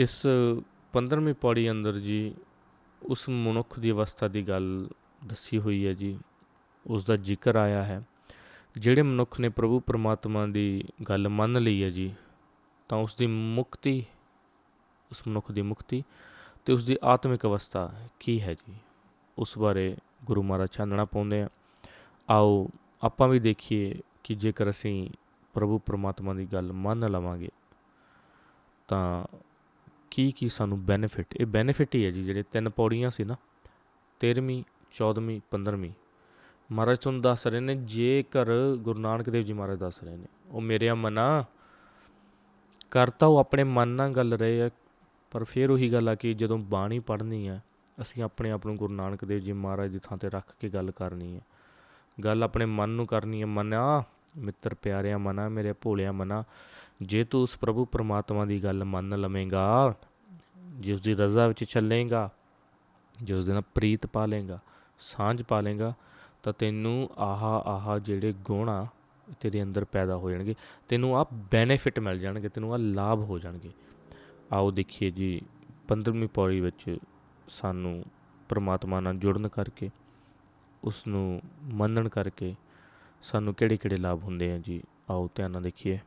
ਇਸ 15ਵੀਂ ਪੌੜੀ ਅੰਦਰ ਜੀ ਉਸ ਮਨੁੱਖ ਦੀ ਅਵਸਥਾ ਦੀ ਗੱਲ ਦੱਸੀ ਹੋਈ ਹੈ ਜੀ। ਉਸ ਦਾ ਜ਼ਿਕਰ ਆਇਆ ਹੈ। ਜਿਹੜੇ ਮਨੁੱਖ ਨੇ ਪ੍ਰਭੂ ਪਰਮਾਤਮਾ ਦੀ ਗੱਲ ਮੰਨ ਲਈ ਹੈ ਜੀ, ਤਾਂ ਉਸ ਦੀ ਮੁਕਤੀ, ਉਸ ਮਨੁੱਖ ਦੀ ਮੁਕਤੀ ਤੇ ਉਸ ਦੀ ਆਤਮਿਕ ਅਵਸਥਾ ਕੀ ਹੈ ਜੀ? ਉਸ ਬਾਰੇ ਗੁਰੂ ਮਹਾਰਾਜ ਚਾਨਣਾ ਪਾਉਂਦੇ ਆ। ਆਓ ਆਪਾਂ ਵੀ ਦੇਖੀਏ ਕਿ ਜੇਕਰ ਅਸੀਂ ਪ੍ਰਭੂ ਪਰਮਾਤਮਾ ਦੀ ਗੱਲ ਮੰਨ ਲਵਾਂਗੇ, ਤਾਂ ਕੀ ਕੀ ਸਾਨੂੰ ਬੈਨੀਫਿਟ ਇਹ ਬੈਨੀਫਿਟ ਹੀ ਹੈ ਜੀ, ਜਿਹੜੇ ਤਿੰਨ ਪੌੜੀਆਂ ਸੀ ਨਾ 13ਵੀਂ 14ਵੀਂ 15ਵੀਂ ਮਹਾਰਾਜ ਤੁਹਾਨੂੰ ਦੱਸ ਰਹੇ ਨੇ, ਜੇਕਰ ਗੁਰੂ ਨਾਨਕ ਦੇਵ ਜੀ ਮਹਾਰਾਜ ਦੱਸ ਰਹੇ ਨੇ, ਉਹ ਮੇਰੇ ਮਨਾ ਕਰਤਾ ਉਹ ਆਪਣੇ ਮਨ ਨਾਲ ਗੱਲ ਰਹੇ ਆ, ਪਰ ਫਿਰ ਉਹੀ ਗੱਲ ਆ ਕਿ ਜਦੋਂ ਬਾਣੀ ਪੜ੍ਹਨੀ ਆ, ਅਸੀਂ ਆਪਣੇ ਆਪ ਨੂੰ ਗੁਰੂ ਨਾਨਕ ਦੇਵ ਜੀ ਮਹਾਰਾਜ ਦੀ ਥਾਂ ਤੇ ਰੱਖ ਕੇ ਗੱਲ ਕਰਨੀ ਹੈ ਗੱਲ ਆਪਣੇ ਮਨ ਨੂੰ ਕਰਨੀ ਹੈ ਮਨਾ ਮਿੱਤਰ ਪਿਆਰਿਆ ਮਨਾ, ਮੇਰੇ ਭੋਲਿਆ ਮਨਾ, ਜੇ ਤੂੰ ਉਸ ਪ੍ਰਭੂ ਪਰਮਾਤਮਾ ਦੀ ਗੱਲ ਮੰਨ ਲਵੇਂਗਾ, ਜੇ ਉਸ ਦੀ ਰਜ਼ਾ ਵਿੱਚ ਚੱਲੇਗਾ, ਜੇ ਉਸ ਦੇ ਨਾਲ ਪ੍ਰੀਤ ਪਾ ਪਾਲੇਗਾ ਸਾਂਝ ਪਾ ਪਾਲੇਗਾ ਤਾਂ ਤੈਨੂੰ ਆਹਾ ਆਹਾ ਜਿਹੜੇ ਗੁਣ ਆ, ਤੇਰੇ ਅੰਦਰ ਪੈਦਾ ਹੋ ਜਾਣਗੇ। ਤੈਨੂੰ ਆ ਬੈਨੀਫਿਟ ਮਿਲ ਜਾਣਗੇ, ਤੈਨੂੰ ਆ ਲਾਭ ਹੋ ਜਾਣਗੇ। ਆਓ ਦੇਖੀਏ ਜੀ 15ਵੀਂ ਪੌੜੀ ਵਿੱਚ ਸਾਨੂੰ ਪਰਮਾਤਮਾ ਨਾਲ ਜੁੜਨ ਕਰਕੇ ਉਸ ਨੂੰ ਮੰਨਣ ਕਰਕੇ ਸਾਨੂੰ ਕਿਹੜੇ ਕਿਹੜੇ ਲਾਭ ਹੁੰਦੇ ਆ ਜੀ? ਆਓ ਧਿਆਨ ਨਾਲ ਦੇਖੀਏ।